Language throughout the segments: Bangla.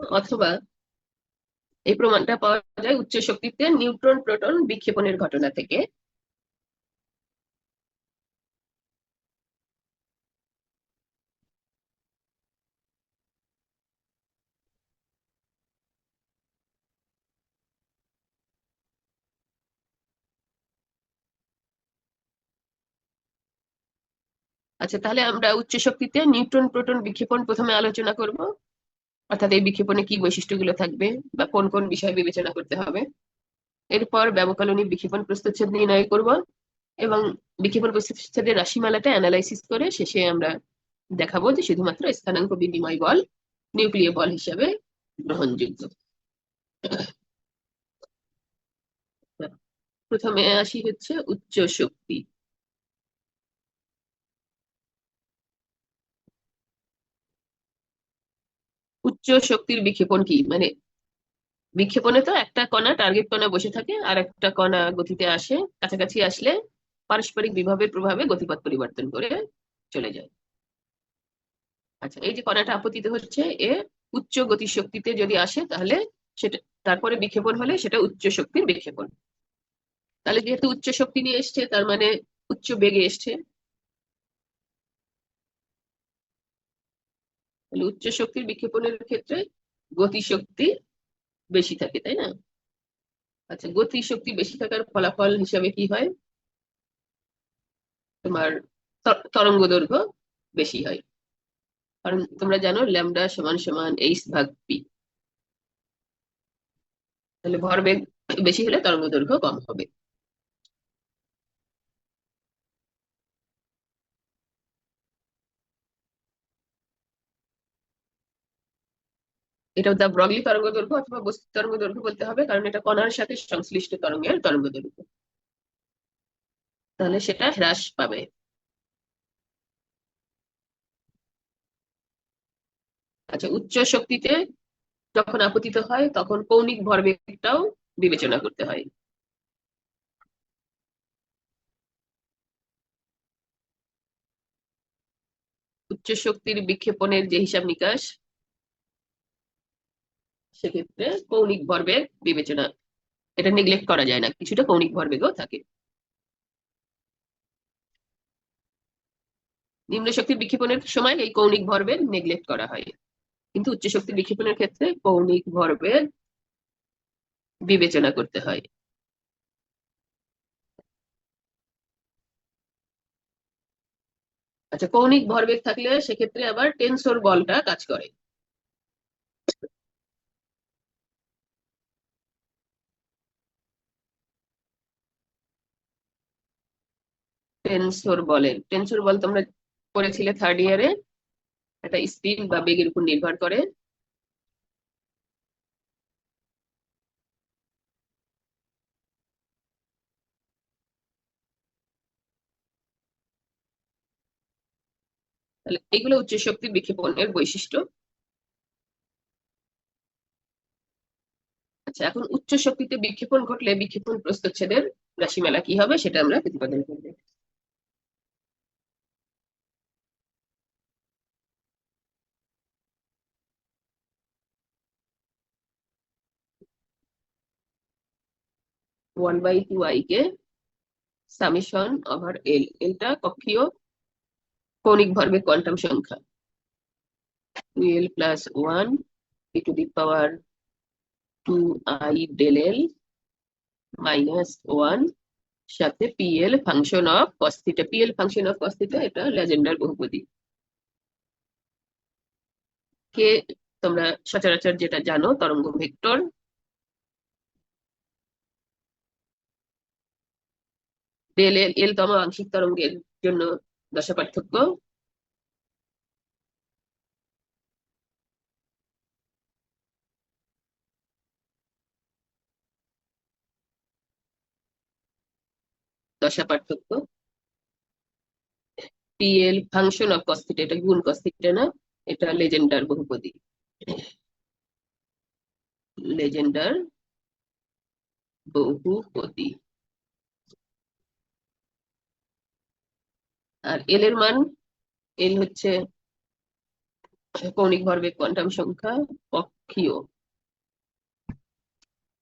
অথবা এই প্রমাণটা পাওয়া যায় উচ্চ শক্তিতে নিউট্রন, প্রোটন বিক্ষেপণের ঘটনা থেকে। আচ্ছা তাহলে আমরা উচ্চ শক্তিতে নিউট্রন, প্রোটন বিক্ষেপণ প্রথমে আলোচনা করব। অর্থাৎ এই বিক্ষেপণে কি বৈশিষ্ট্যগুলো থাকবে বা কোন কোন বিষয় বিবেচনা করতে হবে? এরপর ব্যবকলনী বিক্ষেপণ প্রস্তুচ্ছেদ নির্ণয় করব এবং বিক্ষেপণ প্রস্তুচ্ছেদের রাশিমালাটা অ্যানালাইসিস করে শেষে আমরা দেখাবো যে শুধুমাত্র স্থানাঙ্ক বিনিময় বল, নিউক্লিয় বল হিসাবে গ্রহণযোগ্য। প্রথমে আসি হচ্ছে উচ্চ শক্তি। উচ্চ শক্তির বিক্ষেপণ কি? মানে বিক্ষেপণে তো একটা কণা টার্গেট কণা বসে থাকে, আর একটা কণা গতিতে আসে, কাছাকাছি আসলে পারস্পরিক বিভবের প্রভাবে গতিপথ পরিবর্তন করে চলে যায়। আচ্ছা এই যে কণাটা আপতিত হচ্ছে, এ উচ্চ গতি শক্তিতে যদি আসে, তাহলে সেটা, তারপরে বিক্ষেপণ হলে সেটা উচ্চ শক্তির বিক্ষেপণ। তাহলে যেহেতু উচ্চ শক্তি নিয়ে এসছে, তার মানে উচ্চ বেগে এসছে তাহলে উচ্চ শক্তির বিক্ষেপণের ক্ষেত্রে গতিশক্তি বেশি থাকে, তাই না? আচ্ছা গতি শক্তি বেশি থাকার ফলাফল হিসাবে কি হয়? তোমার তরঙ্গ দৈর্ঘ্য বেশি হয়। কারণ তোমরা জানো ল্যামডা সমান সমান এইচ ভাগ পি। তাহলে ভরবেগ বেশি হলে তরঙ্গ দৈর্ঘ্য কম হবে। এটা দা ব্রগলি তরঙ্গ দৈর্ঘ্য অথবা বস্তু তরঙ্গ দৈর্ঘ্য বলতে হবে, কারণ এটা কণার সাথে সংশ্লিষ্ট তরঙ্গের তরঙ্গ দৈর্ঘ্য তাহলে সেটা হ্রাস পাবে। আচ্ছা উচ্চ শক্তিতে যখন আপতিত হয়, তখন কৌণিক ভরবেগটাও বিবেচনা করতে হয়। উচ্চ শক্তির বিক্ষেপণের যে হিসাব নিকাশ সেক্ষেত্রে কৌণিক ভরবেগ বিবেচনা। এটা নেগলেক্ট করা যায় না, কিছুটা কৌণিক ভরবেগও থাকে। নিম্ন শক্তির বিক্ষেপণের সময় এই কৌণিক ভরবেগ নেগলেক্ট করা হয়। কিন্তু উচ্চ শক্তির বিক্ষেপণের ক্ষেত্রে কৌণিক ভরবেগ বিবেচনা করতে হয়। আচ্ছা কৌণিক ভরবেগ থাকলে সেক্ষেত্রে আবার টেনসর বলটা কাজ করে। টেনসর বলেন টেনসর বল তোমরা পড়েছিলে থার্ড ইয়ারে একটা স্পিড বা বেগের উপর নির্ভর করে। তাহলে এগুলো উচ্চ শক্তি বিক্ষেপণের বৈশিষ্ট্য। আচ্ছা এখন উচ্চ শক্তিতে বিক্ষেপণ ঘটলে বিক্ষেপণ প্রস্তুচ্ছেদের রাশিমালা কি হবে সেটা আমরা প্রতিপাদন করব। One by two I K summation over L এলটা কক্ষীয় কৌণিক ভরবেগ কোয়ান্টাম সংখ্যা। One power two I del L minus one সাথে PL function of cos theta PL function of cos theta এটা লেজেন্ডার বহুপদী। কে তোমরা সচরাচর যেটা জানো, তরঙ্গ ভেক্টর ডেল এল এল তম আংশিক তরঙ্গের জন্য দশা পার্থক্য দশা পার্থক্য পিএল ফাংশন অফ কস্থিটা এটা গুণ কস্থিটা না এটা লেজেন্ডার বহুপদী লেজেন্ডার বহুপদী আর এল এর মান এল হচ্ছে কৌণিক ভরবেগ কোয়ান্টাম সংখ্যা কক্ষীয়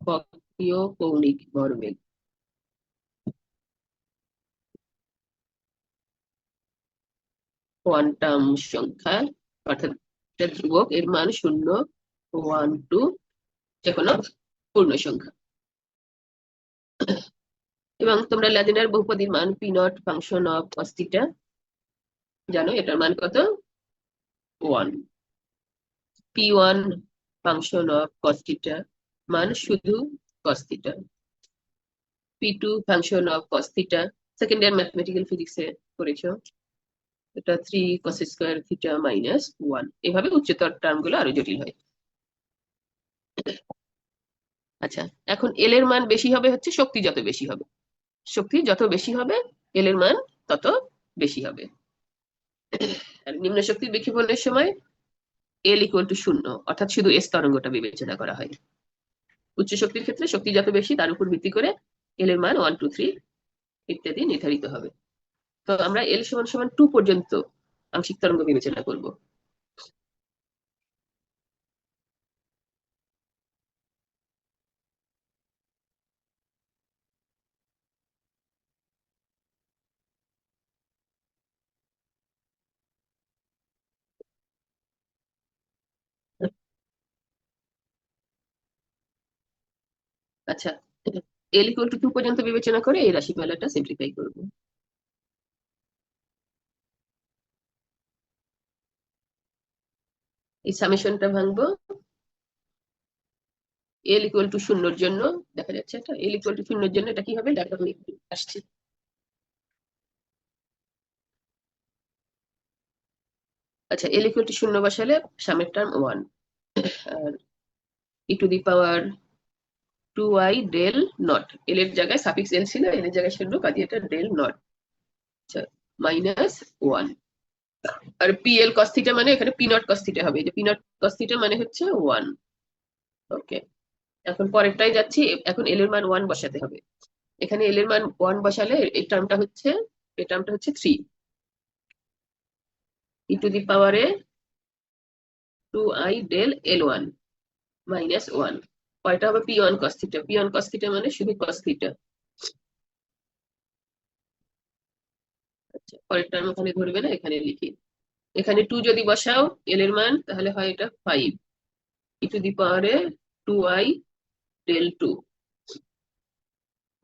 কক্ষীয় কৌণিক ভরবেগ। কোয়ান্টাম সংখ্যা, অর্থাৎ ধ্রুবক, এর মান শূন্য ওয়ান টু যে কোনো পূর্ণ সংখ্যা। এবং তোমরা ল্যাদিনার বহুপদীর মান P naught function of cos theta জানো? এটার মান কত? One P one function of cos theta মান শুধু cos theta P two function of cos theta second year mathematical ফিজিক্সে করেছ। এটা three cos square theta minus one এভাবে উচ্চতর টার্মগুলো আরও জটিল হয়। আচ্ছা এখন এল এর মান বেশি হবে হচ্ছে শক্তি যত বেশি হবে। শক্তি যত বেশি হবে এল এর মান তত বেশি হবে। আর নিম্ন শক্তির বিক্ষেপণের সময় এল ইকুয়াল টু শূন্য, অর্থাৎ শুধু এস তরঙ্গটা বিবেচনা করা হয়। উচ্চ শক্তির ক্ষেত্রে শক্তি যত বেশি, তার উপর ভিত্তি করে এল এর মান ওয়ান টু থ্রি ইত্যাদি নির্ধারিত হবে। তো আমরা এল সমান সমান টু পর্যন্ত আংশিক তরঙ্গ বিবেচনা করব। আচ্ছা এল ইকুয়াল টু টু পর্যন্ত বিবেচনা করে এই রাশিমালাটা সিম্পলিফাই করব। এই সামেশনটা ভাঙবো। এল ইকুয়াল টু শূন্যর জন্য, দেখা যাচ্ছে এটা এল ইকুয়াল টু শূন্যর জন্য এটা কি হবে? একটু আসছি। আচ্ছা এল ইকুয়াল টু শূন্য বসালে সামের term one R e to the power two I del naught L এর জায়গায় সাফিক্স এল ছিল এল এর জায়গায় শূন্য কাজে এটা ডেল নট আচ্ছা মাইনাস ওয়ান আর পি এল কস্থিটা মানে এখানে পি নট কস্থিটা হবে যে পি নট কস্থিটা মানে হচ্ছে ওয়ান ওকে এখন পরেরটাই যাচ্ছি এখন এল এর মান ওয়ান বসাতে হবে এখানে এল এর মান ওয়ান বসালে এই টার্মটা হচ্ছে এই টার্মটা হচ্ছে থ্রি ই টু দি পাওয়ারে two I del L one minus one কয়টা হবে? P one cos theta P cos theta মানে শুধু কস থিটা আচ্ছা পরের টার্ম ওখানে ধরবে না এখানে লিখি। এখানে টু যদি বসাও এল এর মান, তাহলে হয় এটা ফাইভ ই টু দি পাওয়ারে two I del two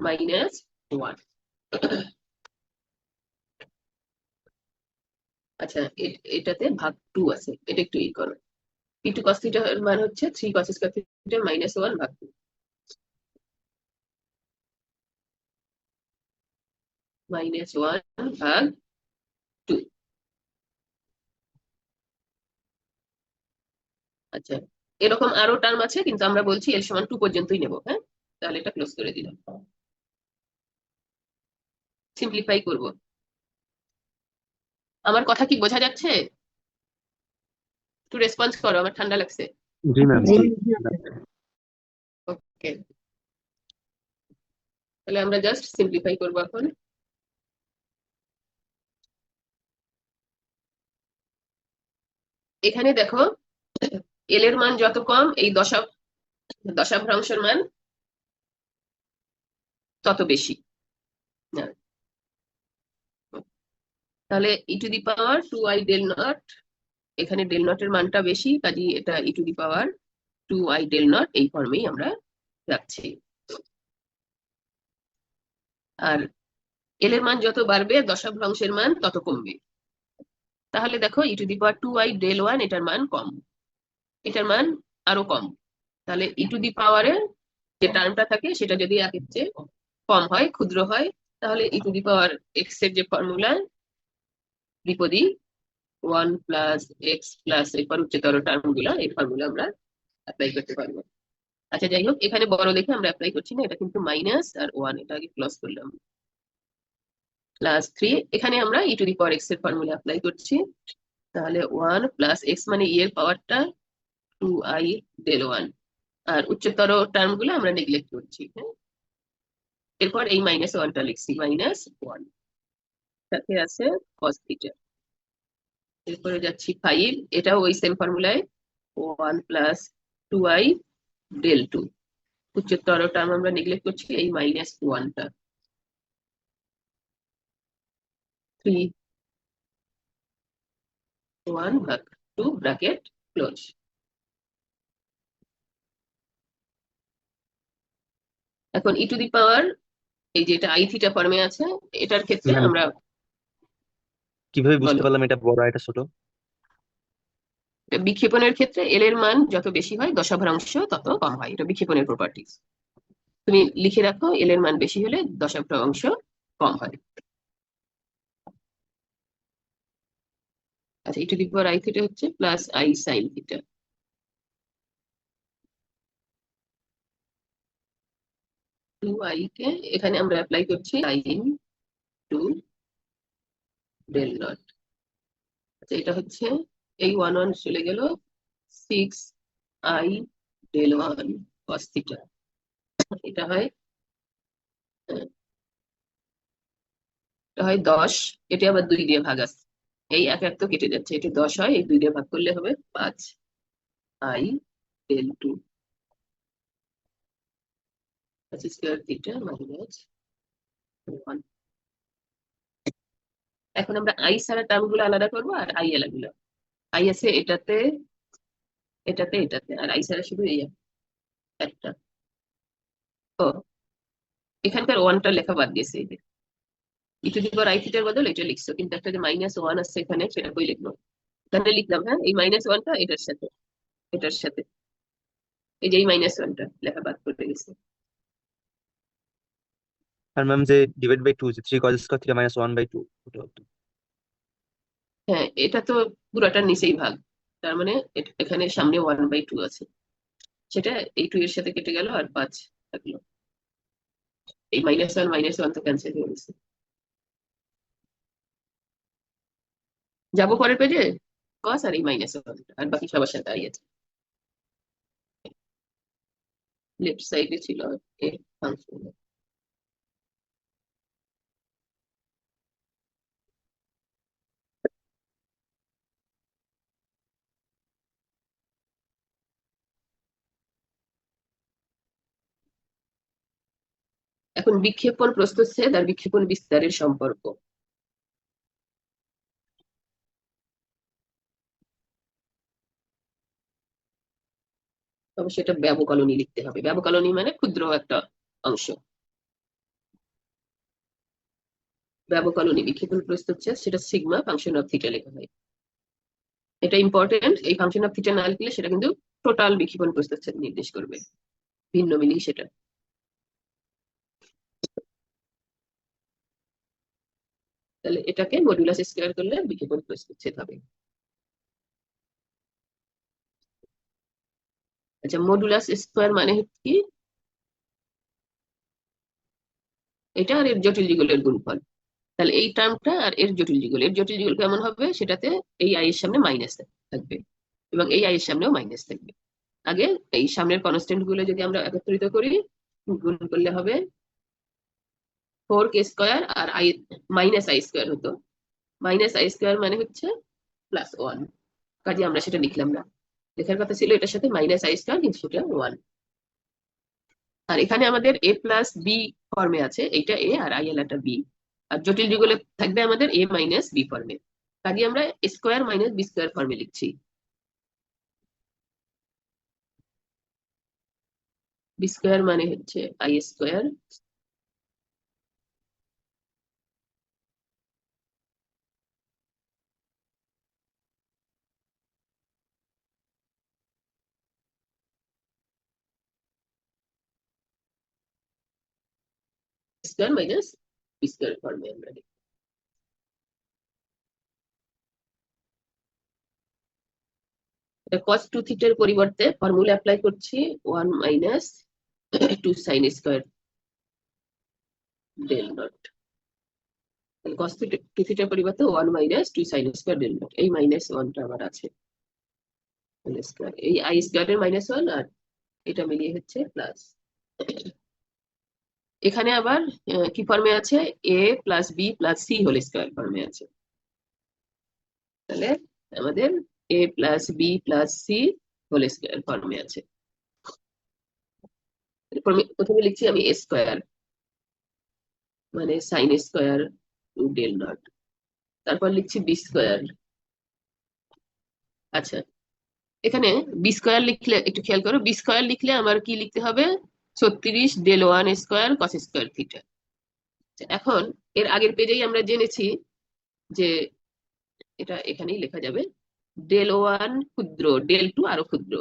minus one আচ্ছা এটাতে ভাগ টু আছে। এটা একটু ই করো। পি টু কস মান হচ্ছে three cos square theta minus one ভাগ টু মাইনাস ভাগ টু আচ্ছা এরকম আরও টার্ম আছে, কিন্তু আমরা বলছি এল সমান টু পর্যন্তই নেব হ্যাঁ? তাহলে এটা ক্লোজ করে দিলাম। সিম্পলিফাই করব। আমার কথা কি বোঝা যাচ্ছে? একটু রেসপন্স করো আমার ঠান্ডা লাগছে জি ম্যাম ওকে তাহলে আমরা জাস্ট সিম্পলিফাই করব এখন। এখানে দেখো এল এর মান যত কম এই দশা দশাভ্রাংশের মান তত বেশি। তাহলে e to the power two I del naught এখানে ডেল নটের মানটা বেশি কাজে এটা e to the power two I del naught এই ফর্মেই আমরা রাখছি। আর এল এর মান যত বাড়বে দশাভ্রাংশের মান তত কমবে। তাহলে দেখো e to the power two I del one এটার মান কম। এটার মান আরও কম। তাহলে ই টু দি পাওয়ারে যে টার্মটা থাকে, সেটা যদি একের চেয়ে কম হয়, ক্ষুদ্র হয়, তাহলে ই টু দি পাওয়ার এক্সের যে ফর্মুলা দ্বিপদী ওয়ান প্লাস এক্স প্লাস এরপর উচ্চতর টার্মগুলো এই ফর্মুলা আমরা অ্যাপ্লাই করতে পারব। আচ্ছা যাই হোক এখানে বড় দেখে আমরা অ্যাপ্লাই করছি না, এটা কিন্তু মাইনাস আর ওয়ান এটা আগে ক্লোজ করলাম। প্লাস থ্রি এখানে আমরা ই টু দি পাওয়ার এক্সের ফর্মুলা অ্যাপ্লাই করছি। তাহলে ওয়ান প্লাস এক্স মানে ই এর পাওয়ারটা টু আই ডেল ওয়ান আর উচ্চতর টার্মগুলো আমরা নেগলেক্ট করছি হ্যাঁ? এরপর এই মাইনাস ওয়ানটা লিখছি মাইনাস ওয়ান সাথে আছে কস থিটা এরপরে যাচ্ছি ফাইভ এটাও ওই same ফর্মুলায় one plus two i del two উচ্চতর টার্ম আমরা নেগলেক্ট করছি এই মাইনাস ওয়ানটা থ্রি ওয়ান ভাগ টু ব্র্যাকেট ক্লোজ এখন ই টু দি পাওয়ার এই যেটা আই থিটা ফর্মে আছে এটার ক্ষেত্রে আমরা কীভাবে বুঝতে বলো। পারলাম এটা বড় এটা ছোট? বিক্ষেপণের ক্ষেত্রে এল এর মান যত বেশি হয় দশাভ্রাংশ তত কম হয়। এটা বিক্ষেপণের প্রপার্টিজ তুমি লিখে রাখো এল এর মান বেশি হলে দশাভ্রাংশ কম হয়। আচ্ছা e to the power i theta হচ্ছে plus i sine theta two i কে এখানে আমরা অ্যাপ্লাই করছি সাইন টু ডেল নট আচ্ছা এটা হচ্ছে এই ওয়ান ওয়ান চলে গেল six i del one cos theta এটা হয় এটা হয় দশ, এটা আবার দুই দিয়ে ভাগ আছে। এই এক এক তো কেটে যাচ্ছে, এটা দশ হয়, এই দুই দিয়ে ভাগ করলে হবে পাঁচ i del two square theta minus one এখন আমরা আই ছাড়া টার্মগুলো আলাদা করব আর আই আলাদা আই আছে এটাতে এটাতে এটাতে, আর আই ছাড়া শুধু এই একটা। ও, এখানকার ওয়ানটা লেখা বাদ দিয়েছে এই যে। ই টু আই থিটার বদল এটা লিখছো, কিন্তু একটা যে মাইনাস ওয়ান আসছে এখানে, সেটা কই লিখব? এখানে লিখলাম হ্যাঁ? এই মাইনাস ওয়ানটা এটার সাথে এটার সাথে। এই যে এই মাইনাস ওয়ানটা লেখা বাদ করে গেছে। আর ম্যাম যে ডিভাইড বাই টু যে three cos square theta minus one by two ওটা হতো হ্যাঁ এটা তো পুরোটার নিচেই ভাগ। তার মানে এখানে সামনে ওয়ান বাই টু আছে। সেটা এই টু এর সাথে কেটে গেল আর পাঁচ থাকল। এই মাইনাস ওয়ান মাইনাস ওয়ান তো ক্যান্সেল হয়ে গেছে। যাব পরের পেজে কস আর এই মাইনাস ওয়ান আর বাকি সবার সাথে আই আছে লেফট সাইডে ছিল এ ফাংশন এখন বিক্ষেপণ প্রস্থচ্ছেদ আর বিক্ষেপণ বিস্তারের সম্পর্ক। অবশ্যই এটা ব্যবকলনী লিখতে হবে। ব্যবকলনী মানে ক্ষুদ্র একটা অংশ। ব্যবকলনী, বিক্ষেপণ প্রস্থচ্ছেদ, সেটা সিগমা ফাংশন অফ থিটা লেখা হয়। এটা ইম্পর্টেন্ট এই ফাংশন অফ থিটা না লিখলে সেটা কিন্তু টোটাল বিক্ষেপণ প্রস্থচ্ছেদ নির্দেশ করবে। ভিন্ন মিলিয়ে সেটা। তাহলে এটাকে মডুলাস স্কোয়ার করলে বিক্ষেপণ প্রস্থচ্ছেদ হবে আচ্ছা মডুলাস স্কোয়ার মানে কি? এটা আর এর জটিল যুগলের গুণফল। তাহলে এই টার্মটা আর এর জটিল যুগল। এর জটিল যুগল কেমন হবে? সেটাতে এই আই এর সামনে মাইনাস থাকবে এবং এই আই এর সামনেও মাইনাস থাকবে। আগে এই সামনের কনস্ট্যান্টগুলো যদি আমরা একত্রিত করি, গুণ করলে হবে ফোর কে স্কোয়ার আর আই, মাইনাস আই স্কোয়ার হতো। মাইনাস আই স্কোয়ার মানে হচ্ছে প্লাস ওয়ান কাজে আমরা সেটা লিখলাম না। লেখার কথা ছিল এটার সাথে মাইনাস আই স্কোয়ার কিন্তু সেটা ওয়ান আর এখানে আমাদের এ প্লাস বি ফর্মে আছে, এইটা এ আর আই এলাটা বি আর জটিল যুগলে থাকবে আমাদের এ মাইনাস বি ফর্মে কাজে আমরা স্কোয়ার মাইনাস বি স্কোয়ার ফর্মে লিখছি। বি স্কোয়ার মানে হচ্ছে i square square minus b square ফর্মে আমরা লিখি এটা টু থিটার পরিবর্তে ফর্মুলা অ্যাপ্লাই করছি one minus two sine square del naught cos two থিটার পরিবর্তে one minus two sine square del naught এই মাইনাস ওয়ানটা আবার আছে। স্কোয়ার এই আই স্কোয়ারের মাইনাস ওয়ান আর এটা মিলিয়ে হচ্ছে প্লাস এখানে আবার কি ফর্মে আছে? A plus b plus c whole square ফর্মে আছে। তাহলে আমাদের a plus b plus c whole square ফর্মে আছে। প্রথমে- লিখছি আমি স্কোয়ার মানে sine square two del naught তারপর লিখছি বি স্কোয়ার আচ্ছা এখানে বি স্কোয়ার লিখলে, একটু খেয়াল করো বি স্কোয়ার লিখলে আমার কি লিখতে হবে? ছত্রিশ del one square cos square theta এখন এর আগের পেজেই আমরা জেনেছি যে এটা এখানেই লেখা যাবে ডেল ওয়ান ক্ষুদ্র ডেল টু আরও ক্ষুদ্র।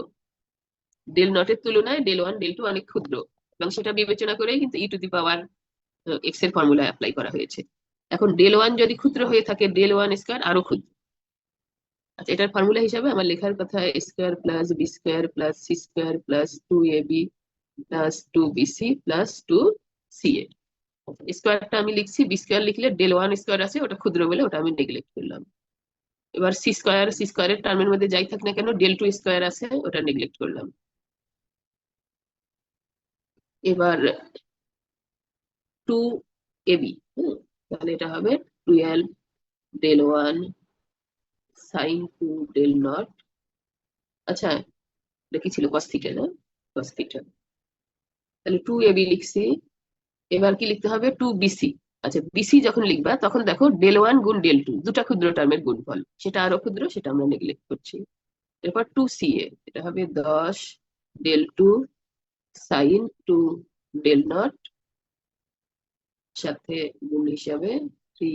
ডেল নটের তুলনায় ডেল ওয়ান ডেল টু অনেক ক্ষুদ্র। এবং সেটা বিবেচনা করেই কিন্তু ই টু দি পাওয়ার এক্সের ফর্মুলা অ্যাপ্লাই করা হয়েছে। এখন ডেল ওয়ান যদি ক্ষুদ্র হয়ে থাকে ডেল ওয়ান স্কোয়ার আরও ক্ষুদ্র। আচ্ছা এটার ফর্মুলা হিসাবে আমার লেখার কথা square plus b square plus c square plus two a b plus two b c plus two c a স্কোয়ারটা আমি লিখছি বি স্কোয়ার লিখলে ডেল ওয়ান স্কোয়ার আছে, ওটা ক্ষুদ্র বলে ওটা আমি নেগলেক্ট করলাম। এবার সি স্কোয়ার সি স্কোয়ারের টার্মের মধ্যে যাই থাক না কেন ডেল টু স্কোয়ার আছে, ওটা নেগলেক্ট করলাম। এবার টু এবি তাহলে এটা হবে twelve del one sine two del naught আচ্ছা এটা কি ছিল? কস থিটা না? কস থিটা তাহলে টু এ বি লিখছি। এবার কি লিখতে হবে? টু বিসি আচ্ছা বিসি যখন লিখবা, তখন দেখো ডেল ওয়ান গুণ ডেল টু দুটা ক্ষুদ্র টার্মের গুণফল। সেটা আরও ক্ষুদ্র, সেটা আমরা নেগলেক্ট করছি। এরপর টু সি এ এটা হবে দশ del two sine two del naught সাথে গুণ হিসাবে three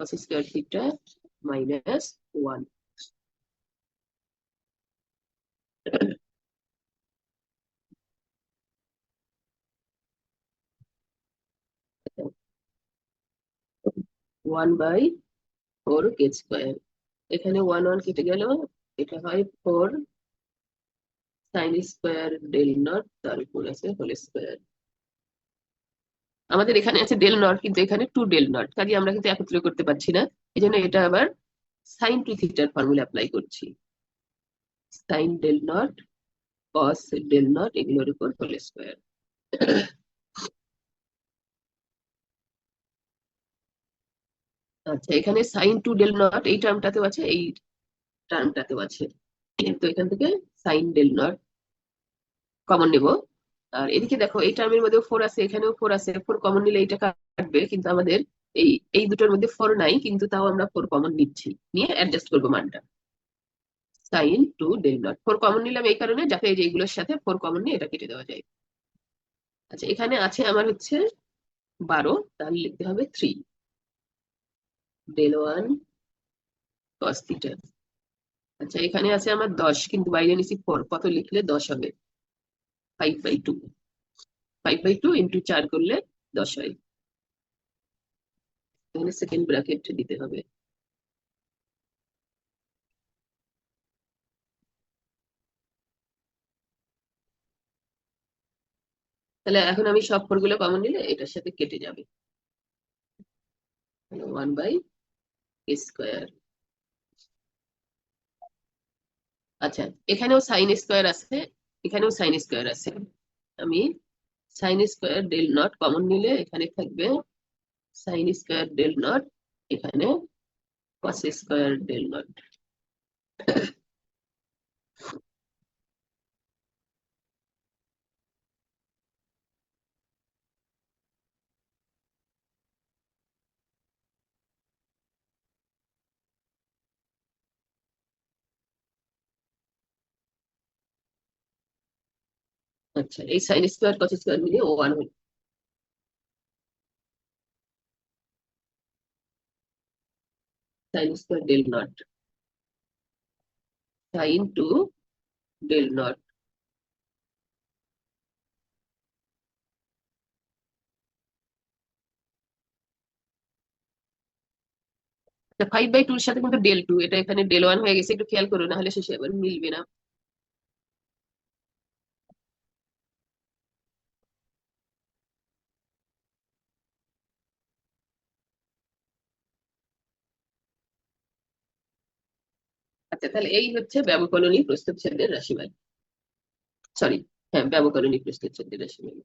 cos square theta minus one one by four k square এখানে ওয়ান ওয়ান কেটে গেল এটা হয় four sine square del naught তার উপর আছে হোল স্কোয়ার আমাদের এখানে আছে ডেল নট কিন্তু এখানে টু ডেল নট কাজে আমরা কিন্তু একত্রে করতে পারছি না। এই জন্য এটা আবার সাইন টু থিটার ফর্মুলা অ্যাপ্লাই করছি। Sine del naught cos del naught এগুলোর উপর হোল স্কোয়ার আচ্ছা এখানে সাইন টু ডেল নট এই টার্মটাতেও আছে, এই টার্মটাতেও আছে। তো এখান থেকে সাইন ডেল নট কমন নেব। আর এদিকে দেখো, এই টার্মের মধ্যেও ফোর আছে, এখানেও ফোর আছে। ফোর কমন নিলে এইটা কাটবে, কিন্তু আমাদের এই এই দুটোর মধ্যে ফোর নাই, কিন্তু তাও আমরা ফোর কমন নিচ্ছি। নিয়ে অ্যাডজাস্ট করব মানটা। Sine two del naught four common নিলাম এই কারণে, যাতে এই এইগুলোর সাথে ফোর কমন নিয়ে এটা কেটে দেওয়া যায়। আচ্ছা এখানে আছে আমার হচ্ছে বারো, তাহলে লিখতে হবে three del one cos theta আচ্ছা এখানে আছে আমার দশ, কিন্তু বাইরে নিছি ফোর কত লিখলে দশ হবে? Five by two five by two into চার করলে দশ হয়। এখানে সেকেন্ড ব্র্যাকেট দিতে হবে। তাহলে এখন আমি সব ফোরগুলো কমন নিলে এটার সাথে কেটে যাবে। ওয়ান বাই স্কোয়ার আচ্ছা এখানেও সাইন স্কোয়ার আছে, এখানেও সাইন স্কোয়ার আছে। আমি sine square del naught common নিলে এখানে থাকবে সাইন স্কোয়ার ডেল নট এখানে কস স্কোয়ার ডেল নট আচ্ছা এই সাইন স্কোয়ার কস স্কোয়ার মিলিয়ে ওয়ান হল sine square del naught sine two del naught five by টুর সাথে কিন্তু ডেল টু এটা এখানে ডেল ওয়ান হয়ে গেছে, একটু খেয়াল করো, না হলে শেষে আবার মিলবে না। আচ্ছা তাহলে এই হচ্ছে ব্যবকলনী প্রস্তুতচ্ছেদের রাশিমালা। সরি হ্যাঁ ব্যবকলনী প্রস্তুতচ্ছেদের রাশিমালা।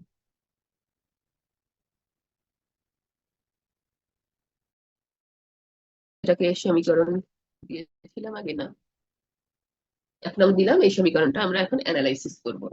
এটাকে সমীকরণ দিয়েছিলাম আগে না? এক নং দিলাম, এই সমীকরণটা আমরা এখন অ্যানালাইসিস করব।